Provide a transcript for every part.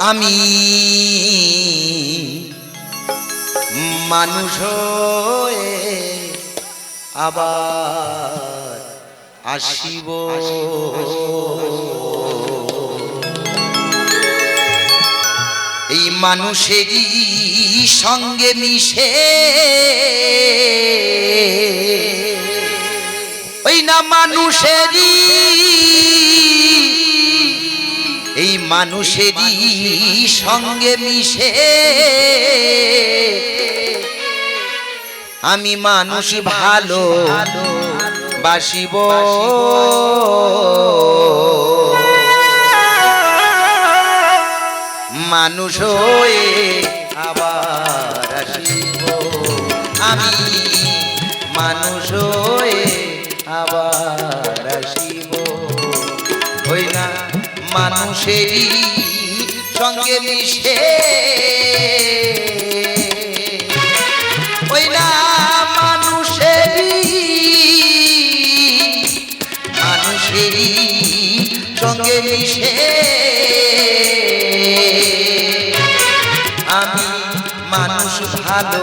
আমি মানুষ আবার আসিব। এই মানুষেরই সঙ্গে মিশে ওই না মানুষেরই এই মানুষেরই সঙ্গে মিশে। আমি মানুষ ভালো বাসিব। মানুষ হয়ে আবার আসিব। আমি মানুষ হয়ে মানুষেরই সঙ্গে মিশে। ওই না মানুষেরই মানুষেরই সঙ্গে মিশে। আমি মানুষ ভালো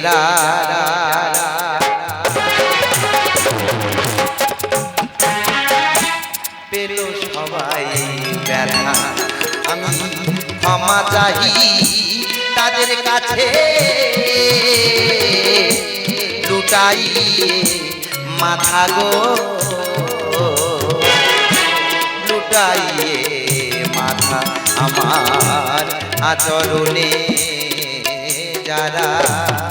যারা। পেল সবাই ব্যথা। আমি ক্ষমা চাহি তাদের কাছে। লুটাই মাথা গো। লুটাইয়ে মাথা আমার আচরণে যারা।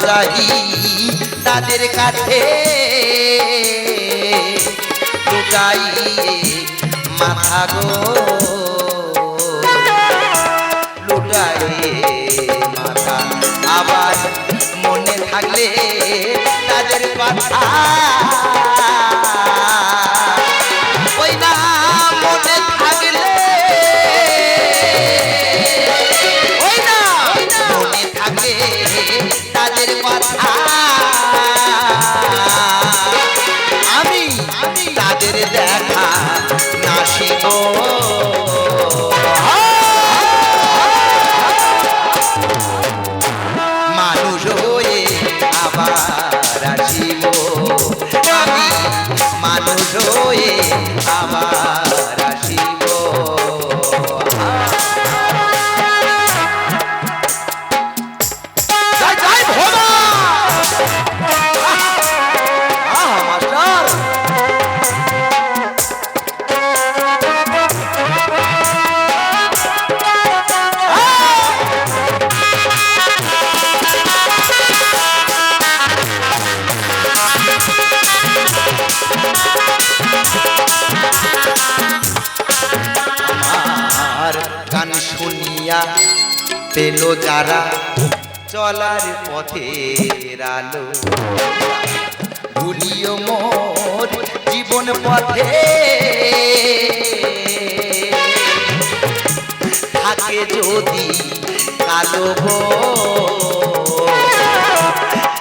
চাই তাদের কাছে। লুটাই মাথা গো। লুটাই আবার মনে থাকলে তাদের কথা। আসিব আমি মানুষ হয়ে শুনিয়া পেল যারা চলার পথের আলো। ভুলিও মোর জীবন পথে। থাকে যদি কালো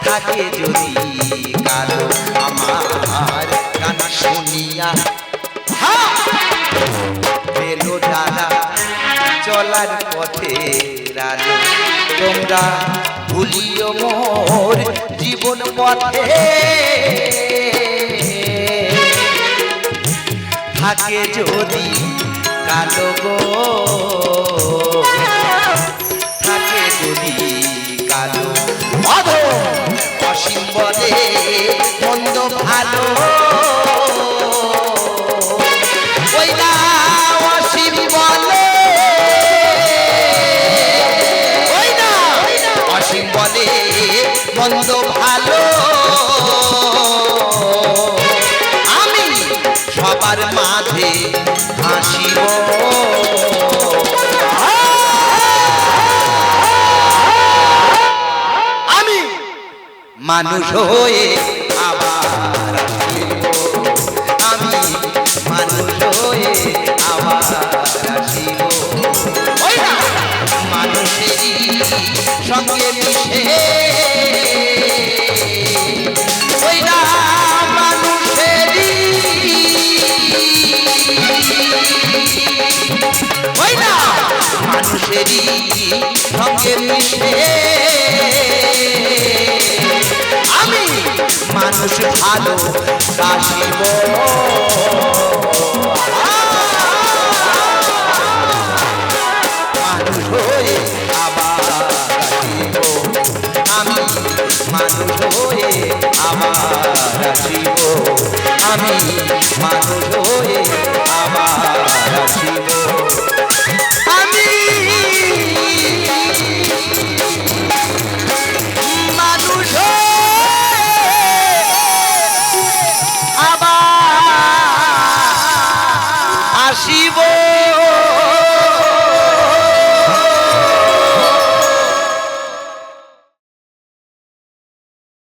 থাকে যদি কালো আমার গান শুনিয়া। পেল যারা চলার পথে আলো তোমরা ভুলিও মোর জীবন পথে। থাকে যদি কালো গো মন্দ ভালো। আমি সবার মাঝে হাসিব। আমি মানুষ হয়ে আবার আমি মানুষ হয়ে আবার আসিব। মানুষেরই সঙ্গে মিশে ওই না? মানুষেরই সঙ্গে মিশে আমি মানুষ ভালো কাশিব মানুষ হয়ে আবার আসিব আমি মানুষ হয়ে আবার আমি মানুষ আসিব